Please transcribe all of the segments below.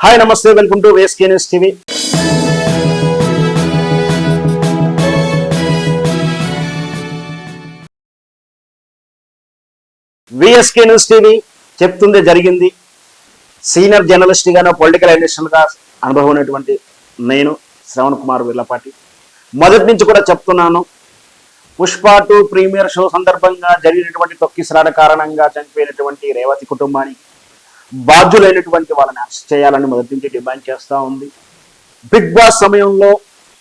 Hi నమస్తే welcome to VSK news TV. VSK news TV చెప్తుంది జరిగింది. సీనియర్ జర్నలిస్ట్ గాను పొలిటికల్గా అనుభవం ఉన్నటువంటి నేను శ్రవణ్ కుమార్ విల్లపాటి మొదటి నుంచి కూడా చెప్తున్నాను పుష్ప టూ ప్రీమియర్ షో సందర్భంగా జరిగినటువంటి తొక్కిసరాడ కారణంగా చనిపోయినటువంటి రేవతి కుటుంబానికి బాధ్యులైనటువంటి వాళ్ళని అరెస్ట్ చేయాలని మొదటి నుంచి డిమాండ్ చేస్తూ ఉంది. బిగ్ బాస్ సమయంలో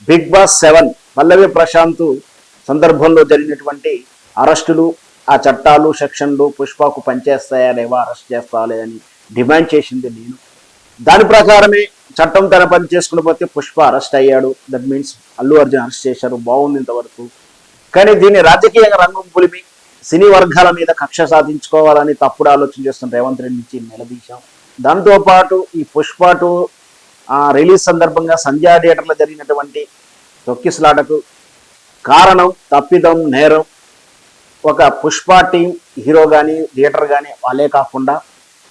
Bigg Boss seven Pallavi Prashanth సందర్భంలో జరిగినటువంటి అరెస్టులు ఆ చట్టాలు సెక్షన్లు పుష్పకు పనిచేస్తాయా లేవా అరెస్ట్ చేస్తా లేదని డిమాండ్ చేసింది నేను. దాని ప్రకారమే చట్టం తన పని చేసుకుని పోతే పుష్ప అరెస్ట్ అయ్యాడు. That means Allu Arjun arrest చేశారు. బాగుంది ఇంతవరకు. కానీ దీన్ని రాజకీయంగా రంగం పులిమి సినీ వర్గాల మీద కక్ష సాధించుకోవాలని తప్పుడు ఆలోచన చేస్తున్న రేవంత్ రెడ్డి నుంచి నిలదీశాం. దాంతోపాటు ఈ పుష్ప టూ రిలీజ్ సందర్భంగా సంధ్యా థియేటర్లో జరిగినటువంటి తొక్కిసలాటకు కారణం తప్పిదం నేరం ఒక పుష్ప టీం హీరో కానీ థియేటర్ కానీ వాళ్ళే కాకుండా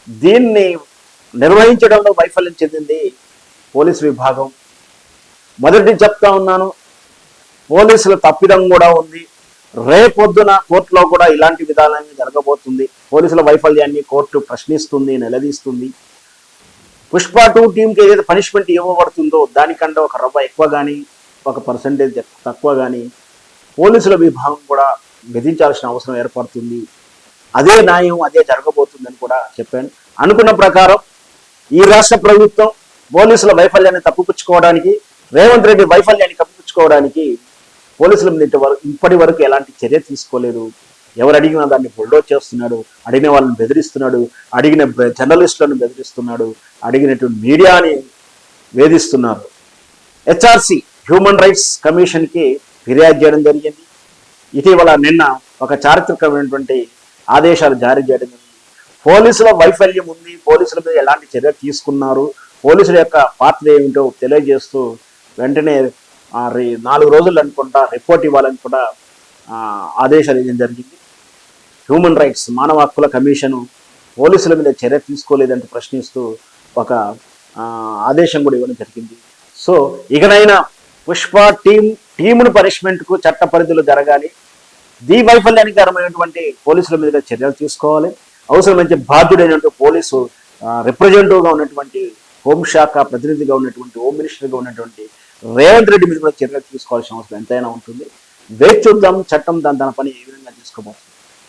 దీన్ని నిర్వహించడంలో వైఫల్యం చెందింది పోలీస్ విభాగం. మొదటి చెప్తా ఉన్నాను పోలీసుల తప్పిదం కూడా ఉంది. రేపొద్దున కోర్టులో కూడా ఇలాంటి విధానాన్ని జరగబోతుంది. పోలీసుల వైఫల్యాన్ని కోర్టు ప్రశ్నిస్తుంది నిలదీస్తుంది. పుష్ప టూ టీంకి ఏదైతే పనిష్మెంట్ ఇవ్వబడుతుందో దానికంటే ఒక రవ్వ ఎక్కువ కానీ ఒక పర్సంటేజ్ తక్కువ కానీ పోలీసుల విభాగం కూడా విధించాల్సిన అవసరం ఏర్పడుతుంది. అదే న్యాయం అదే జరగబోతుందని కూడా చెప్పాను. అనుకున్న ప్రకారం ఈ రాష్ట్ర ప్రభుత్వం పోలీసుల వైఫల్యాన్ని తప్పుపుచ్చుకోవడానికి రేవంత్ రెడ్డి వైఫల్యాన్ని కప్పిపుచ్చుకోవడానికి పోలీసుల మీద ఇంటి వరకు ఇప్పటి వరకు ఎలాంటి చర్య తీసుకోలేదు. ఎవరు అడిగినా దాన్ని బుల్డో చేస్తున్నాడు. అడిగిన వాళ్ళని బెదిరిస్తున్నాడు. అడిగిన జర్నలిస్టులను బెదిరిస్తున్నాడు. అడిగినటువంటి మీడియాని వేధిస్తున్నారు. హెచ్ఆర్సి హ్యూమన్ రైట్స్ కమిషన్కి ఫిర్యాదు చేయడం జరిగింది. ఇటీవల నిన్న ఒక చారిత్రకమైనటువంటి ఆదేశాలు జారీ చేయడం జరిగింది. పోలీసుల వైఫల్యం ఉంది. పోలీసుల మీద ఎలాంటి చర్య తీసుకున్నారు? పోలీసుల యొక్క పాత్ర ఏమిటో తెలియజేస్తూ వెంటనే నాలుగు రోజులు అనుకుంటా రిపోర్ట్ ఇవ్వాలని కూడా ఆదేశాలు ఇవ్వడం జరిగింది. హ్యూమన్ రైట్స్ మానవ హక్కుల కమిషను పోలీసుల మీద చర్య తీసుకోలేదంటే ప్రశ్నిస్తూ ఒక ఆదేశం కూడా ఇవ్వడం జరిగింది. సో ఇకనైనా పుష్ప టీం టీమును పనిష్మెంట్కు చట్ట పరిధిలో జరగాలి. దీ వైఫల్యానికి పోలీసుల మీద చర్యలు తీసుకోవాలి. అవసరమైతే బాధ్యుడైనటువంటి పోలీసు రిప్రజెంటేటివ్గా ఉన్నటువంటి హోంశాఖ ప్రతినిధిగా ఉన్నటువంటి హోమ్ మినిస్టర్గా ఉన్నటువంటి రేవంత్ రెడ్డి మీద కూడా చర్యలు తీసుకోవాల్సిన అవసరం ఎంతైనా ఉంటుంది. వేచి చూద్దాం చట్టం దాని తన పని ఏ విధంగా తీసుకోబోతుంది